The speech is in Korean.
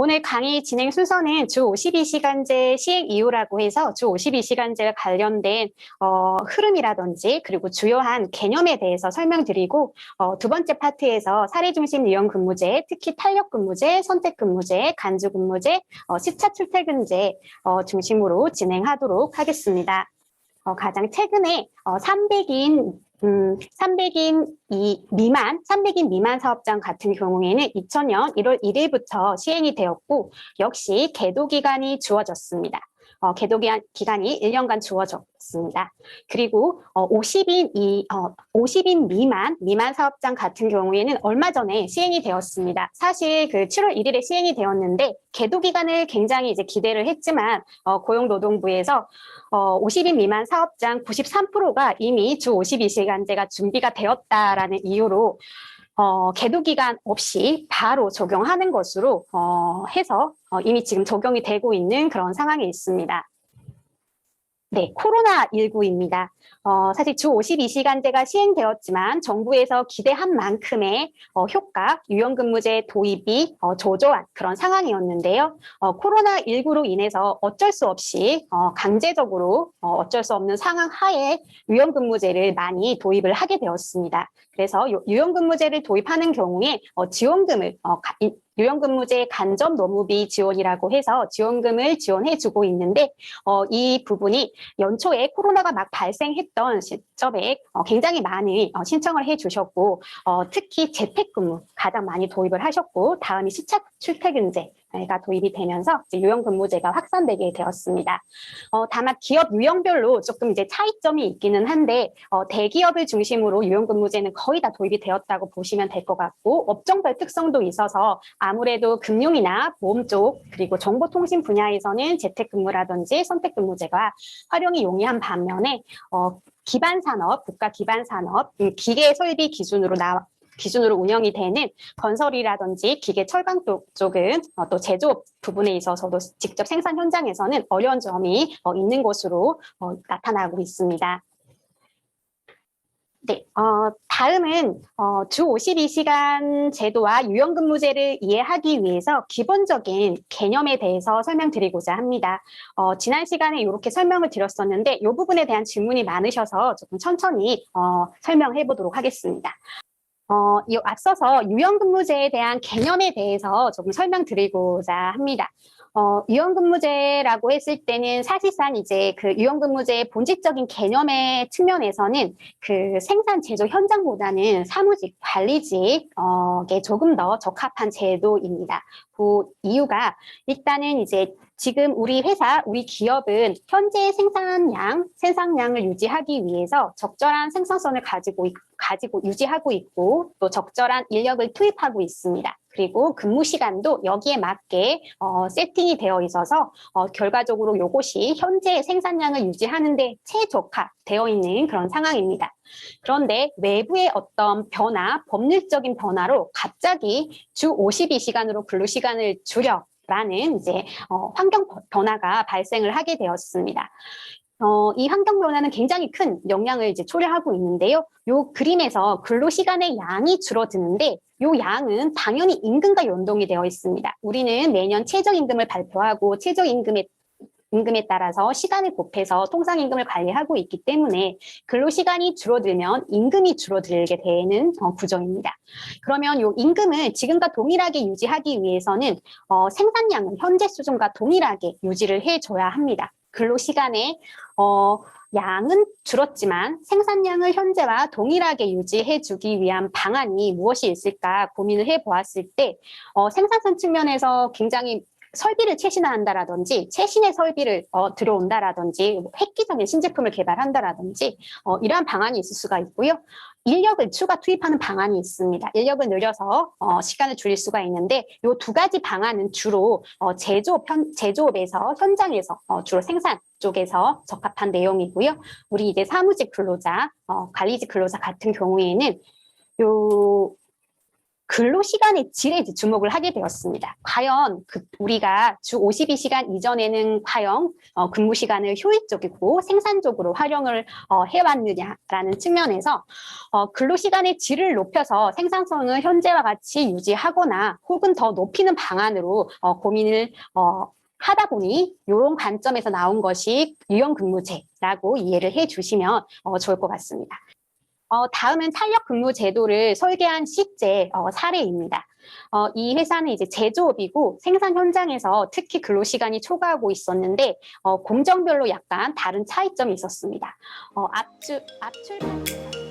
오늘 강의 진행 순서는 주 52시간제 시행 이유라고 해서 주 52시간제와 관련된 어, 흐름이라든지 그리고 주요한 개념에 대해서 설명드리고 어, 두 번째 파트에서 사례중심 유형 근무제, 특히 탄력 근무제, 선택 근무제, 간주 근무제, 어, 시차 출퇴근제 어, 중심으로 진행하도록 하겠습니다. 어, 가장 최근에 어, 300인 음, 300인 이 미만, 300인 미만 사업장 같은 경우에는 2000년 1월 1일부터 시행이 되었고 역시 계도 기간이 주어졌습니다. 어, 계도 기간, 기간이 1년간 주어졌습니다. 그리고 어, 50인 이 어, 50인 미만 미만 사업장 같은 경우에는 얼마 전에 시행이 되었습니다. 사실 그 7월 1일에 시행이 되었는데 계도 기간을 굉장히 이제 기대를 했지만 어, 고용노동부에서 어, 50인 미만 사업장 93%가 이미 주 52시간제가 준비가 되었다라는 이유로 어, 계도 기간 없이 바로 적용하는 것으로 어, 해서 어, 이미 지금 적용이 되고 있는 그런 상황에 있습니다. 네, 코로나19입니다. 어, 사실 주 52시간제가 시행되었지만 정부에서 기대한 만큼의 어, 효과, 유연근무제 도입이 어, 저조한 그런 상황이었는데요. 어, 코로나19로 인해서 어쩔 수 없이 어, 강제적으로 어, 어쩔 수 없는 상황 하에 유연근무제를 많이 도입을 하게 되었습니다. 그래서 요- 유연근무제를 도입하는 경우에 어, 지원금을 어, 가- 이- 유연근무제 간접 노무비 지원이라고 해서 지원금을 지원해주고 있는데 어, 이 부분이 연초에 코로나가 막 발생했던 시점에 어, 굉장히 많이 어, 신청을 해주셨고 어, 특히 재택근무 가장 많이 도입을 하셨고 다음이 시차 출퇴근제 가 도입이 되면서 이제 유연근무제가 확산되게 되었습니다. 어, 다만 기업 유형별로 조금 이제 차이점이 있기는 한데 어, 대기업을 중심으로 유연근무제는 거의 다 도입이 되었다고 보시면 될 것 같고 업종별 특성도 있어서 아무래도 금융이나 보험 쪽 그리고 정보통신 분야에서는 재택근무라든지 선택근무제가 활용이 용이한 반면에 어, 기반 산업, 국가 기반 산업, 음, 기계 설비 기준으로 나 기준으로 운영이 되는 건설이라든지 기계 철강 쪽, 쪽은 어, 또 제조업 부분에 있어서도 직접 생산 현장에서는 어려운 점이 어, 있는 것으로 어, 나타나고 있습니다. 네, 어, 다음은 어, 주 52시간 제도와 유연근무제를 이해하기 위해서 기본적인 개념에 대해서 설명드리고자 합니다. 어, 지난 시간에 이렇게 설명을 드렸었는데 이 부분에 대한 질문이 많으셔서 조금 천천히 어, 설명해 보도록 하겠습니다. 어, 이 앞서서 유연근무제에 대한 개념에 대해서 조금 설명드리고자 합니다. 어, 유연근무제라고 했을 때는 사실상 이제 그 유연근무제의 본질적인 개념의 측면에서는 그 생산 제조 현장보다는 사무직, 관리직에 조금 더 적합한 제도입니다. 그 이유가 일단은 이제 지금 우리 회사, 우리 기업은 현재 생산량, 생산량을 유지하기 위해서 적절한 생산성을 가지고, 있- 가지고 유지하고 있고 또 적절한 인력을 투입하고 있습니다. 그리고 근무 시간도 여기에 맞게 어, 세팅이 되어 있어서 어, 결과적으로 이것이 현재 생산량을 유지하는 데 최적화되어 있는 그런 상황입니다. 그런데 외부의 어떤 변화, 법률적인 변화로 갑자기 주 52시간으로 근로 시간을 줄여 라는 이제 어, 환경 변화가 발생을 하게 되었습니다. 어, 이 환경 변화는 굉장히 큰 영향을 이제 초래하고 있는데요. 요 그림에서 근로 시간의 양이 줄어드는데 요 양은 당연히 임금과 연동이 되어 있습니다. 우리는 매년 최저임금을 발표하고 최저임금에 임금에 따라서 시간을 곱해서 통상임금을 관리하고 있기 때문에 근로시간이 줄어들면 임금이 줄어들게 되는 어, 구조입니다. 그러면 이 임금을 지금과 동일하게 유지하기 위해서는 어, 생산량은 현재 수준과 동일하게 유지를 해줘야 합니다. 근로시간에 어, 양은 줄었지만 생산량을 현재와 동일하게 유지해주기 위한 방안이 무엇이 있을까 고민을 해보았을 때 어, 생산성 측면에서 굉장히 설비를 최신화한다라든지 최신의 설비를 어, 들어온다라든지 뭐 획기적인 신제품을 개발한다라든지 어, 이러한 방안이 있을 수가 있고요. 인력을 추가 투입하는 방안이 있습니다. 인력을 늘려서 어, 시간을 줄일 수가 있는데 이 두 가지 방안은 주로 어, 제조업 현, 제조업에서 현장에서 어, 주로 생산 쪽에서 적합한 내용이고요. 우리 이제 사무직 근로자, 어, 관리직 근로자 같은 경우에는 요 근로 시간의 질에 이제 주목을 하게 되었습니다. 과연 그 우리가 주 52시간 이전에는 과연 어, 근무 시간을 효율적이고 생산적으로 활용을 어, 해왔느냐라는 측면에서 어, 근로 시간의 질을 높여서 생산성을 현재와 같이 유지하거나 혹은 더 높이는 방안으로 어, 고민을 어, 하다 보니 이런 관점에서 나온 것이 유연근무제라고 이해를 해주시면 어, 좋을 것 같습니다. 어, 다음은 탄력 근무 제도를 설계한 실제 어, 사례입니다. 어, 이 회사는 이제 제조업이고 생산 현장에서 특히 근로 시간이 초과하고 있었는데 어, 공정별로 약간 다른 차이점이 있었습니다. 어, 압축 압출